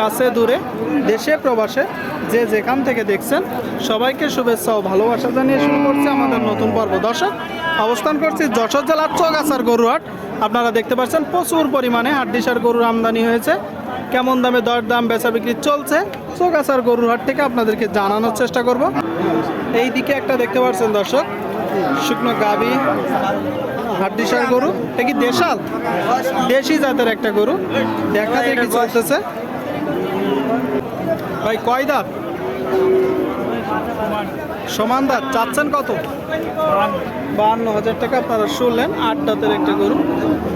কাছে দূরে, দেশে, প্রবাসে, যে যেখান থেকে দেখছেন, সবাইকে শুভেচ্ছা ও ভালোবাসা জানিয়ে শুরু করছে আমাদের নতুন পর্ব। দর্শক, অবস্থান করছি যশোর জেলার চৌগাছার গরুহাট। আপনারা দেখতে পাচ্ছেন প্রচুর পরিমাণে হাড্ডিসার গরুর আমদানি হয়েছে। কেমন দামে দর দাম বেচা বিক্রি চলছে, চৌগাছার গরুর হাট থেকে আপনাদেরকে জানানোর চেষ্টা করব। এই দিকে একটা দেখতে পাচ্ছেন দর্শক, শুকনো গাবি, হাড্ডিসার গরু। এটা কি দেশাল? দেশি জাতের একটা গরু। দেখা দেখি চলতেছে। ভাই কয় দাঁত? সমান দাঁত। চাচ্ছেন কত? বাহান্ন হাজার টাকা আপনারা শুনলেন আট দাঁতের একটা গরু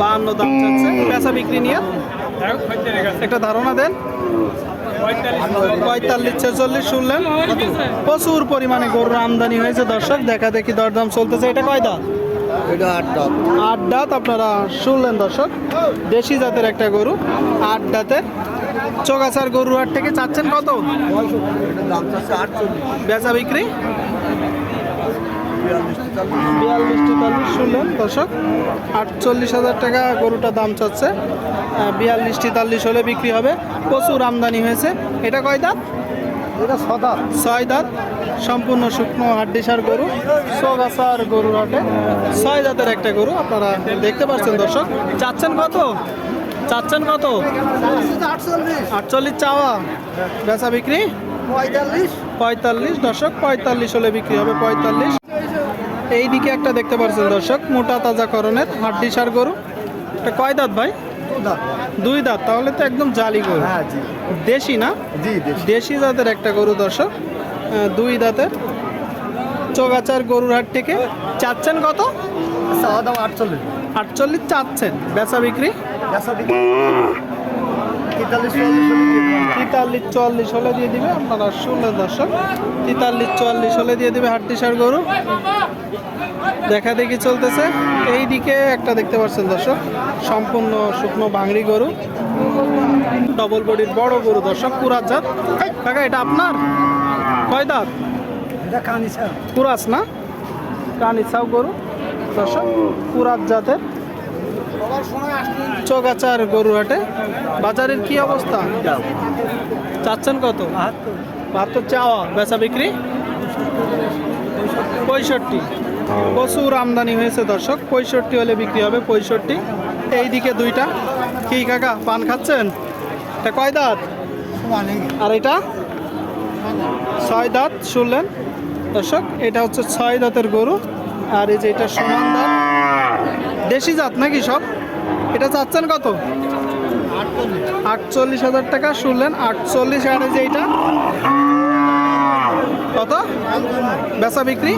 বাহান্ন দাম চাচ্ছে। পেঁচা বিক্রি নিয়ে একটা ধারণা দেন। পঁয়তাল্লিশ ছেচল্লিশ শুনলেন। প্রচুর পরিমাণে গরুর আমদানি হয়েছে দর্শক দেখা দেখি দরদাম চলতেছে। এটা কয় দাঁত? এটা আট দাম আট দাঁত আপনারা শুনলেন দর্শক। দেশি জাতের একটা গরু আট দাঁতের। চোগাছার গরু হাট থেকে চাচ্ছেন কত? বেচা বিক্রি? বিয়াল্লিশ তেতাল্লিশ শুনলেন দর্শক। আটচল্লিশ হাজার টাকা গরুটা দাম চাচ্ছে। বিয়াল্লিশ তেতাল্লিশ হলে বিক্রি হবে। প্রচুর আমদানি হয়েছে। এটা কয় দাঁত? এটা সদা ছয় দাঁত। সম্পূর্ণ শুকনো হাড্ডিসার গরু। সোগাছার গরুর হাটে ছয় দাঁতের একটা গরু আপনারা দেখতে পাচ্ছেন দর্শক। চাচ্ছেন কত? চাচ্ছেন কত? আটচল্লিশ চাওয়া। বেচা বিক্রি? পঁয়তাল্লিশ দর্শক পঁয়তাল্লিশ হলে বিক্রি হবে পঁয়তাল্লিশ। এই দিকে একটা দেখতে পাচ্ছেন দর্শক মোটা তাজাকরণের হাড্ডিসার গরু। এটা কয় দাঁত ভাই? দুই দাঁত তাহলে তো একদম জালি গরু। হ্যাঁ দেশি না? দেশ। দেশি জাতের একটা গরু দর্শক দুই দাঁতের। চোগাচার গরুর হাট থেকে চাচ্ছেন কত? আটচল্লিশ। আটচল্লিশ চাচ্ছেন। বেচা বিক্রি? তেতাল্লিশ চুয়াল্লিশ হলে দিয়ে দিবে আপনারা শুনলেন দর্শক তেতাল্লিশ চুয়াল্লিশ হলে দিয়ে দিবে হাড্ডিসার গরু। দেখা দেখি চলতেছে। এই দিকে একটা দেখতে পাচ্ছেন দর্শক সম্পূর্ণ শুকনো ভাঙড়ি গরু। ডবল বডির বড় গরু দর্শক কুরাত জাত। কাকা এটা আপনার? কয় দাঁত? কুরাস না? কানিসাও গরু। দর্শক কুরাত জাতের চোগাচার গরু হাটে বাজারের কি অবস্থা? চাচ্ছেন কত? বাহাত্তর চাওয়া, বেচা বিক্রি? পঁয়ষট্টি। প্রচুর আমদানি হয়েছে দর্শক, পঁয়ষট্টি হলে বিক্রি হবে পঁয়ষট্টি। এইদিকে দুইটা। কি কাকা, পান খাচ্ছেন? এটা কয় দাঁত? আর এটা? ছয় দাঁত শুনলেন। দর্শক, এটা হচ্ছে ছয় দাঁতের গরু। আর এই যে এটা সমান দাঁত দেশি জাত নাকি সব? এটা চাচ্ছেন কত? আটচল্লিশ হাজার টাকা শুনলেন, আটচল্লিশ আর যে এইটা। কত? বেচা বিক্রি?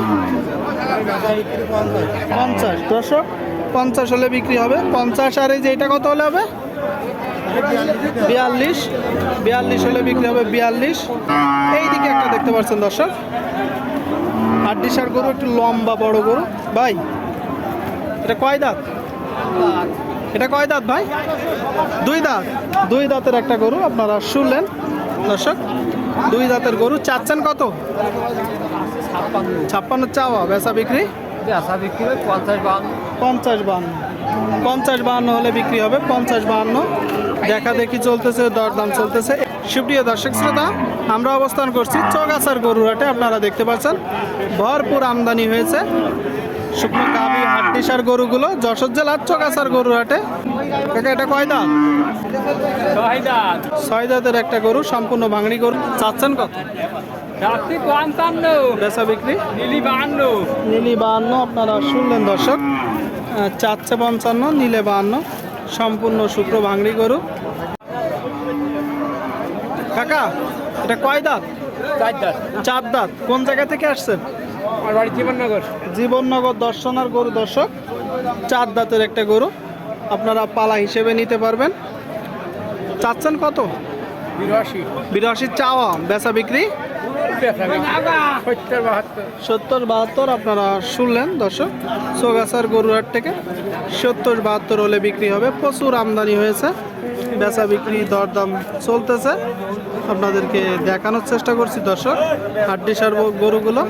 পঞ্চাশ। দর্শক, পঞ্চাশ হলে বিক্রি হবে। পঞ্চাশ আর এই যে এটা কত হলে হবে? বিয়াল্লিশ। বিয়াল্লিশ হলে বিক্রি হবে বিয়াল্লিশ। এই দিকে একটা দেখতে পাচ্ছেন দর্শক। হাড্ডিসার গরু একটু লম্বা বড় গরু। ভাই এটা কয় দাঁত? এটা কয় দাঁত ভাই? দুই দাঁত। দুই দাঁতের একটা গরু আপনারা শুনলেন দর্শক। দুই দাঁতের গরু চাচ্ছেন কত? ছাপ্পান্ন চাওয়া বেচা বিক্রি? বেচা বিক্রি পঞ্চাশ বান পঞ্চাশ বাহান্ন পঞ্চাশ বাহান্ন হলে বিক্রি হবে পঞ্চাশ বাহান্ন। দেখা দেখি চলতেছে দরদাম চলতেছে। সুপ্রিয় দর্শক শ্রোতা আমরা অবস্থান করছি চৌগাছার গরুহাটে আপনারা দেখতে পাচ্ছেন ভরপুর আমদানি হয়েছে। শুকনো গাভি হাড্ডিসার গরুগুলো যশোর জেলার চৌগাছার গরুহাটে কাকা এটা কয় দাঁত? ছয় দাঁতের একটা গরু সম্পূর্ণ ভাঙড়ি গরু চাচ্ছেন কত? বেচা বিক্রি? নীলি বাহান্ন। নীলি বাহান্ন আপনারা শুনলেন দর্শক। চারশে পঞ্চান্ন নীলে বাহান্ন। সম্পূর্ণ শুক্র ভাঙড়ি গরু। কাকা এটা কয় দাঁত? চার চার দাঁত। কোন জায়গা থেকে আসছেন? আমার বাড়ি জীবননগর। জীবননগর দর্শনার গরু দর্শক। চার দাঁতের একটা গরু। আপনারা পালা হিসেবে নিতে পারবেন। চাচ্ছেন কত? বিরাশি। বিরাশি চাওয়া বেচা বিক্রি? সত্তর বাহাত্তর আপনারা শুনলেন, দর্শক। সোগাসার গরুর হাট থেকে সত্তর বাহাত্তর হলে বিক্রি হবে। প্রচুর আমদানি হয়েছে। বেচা বিক্রি দরদাম চলতেছে। আপনাদেরকে দেখানোর চেষ্টা করছি, দর্শক। হাড্ডিসার গরুগুলো।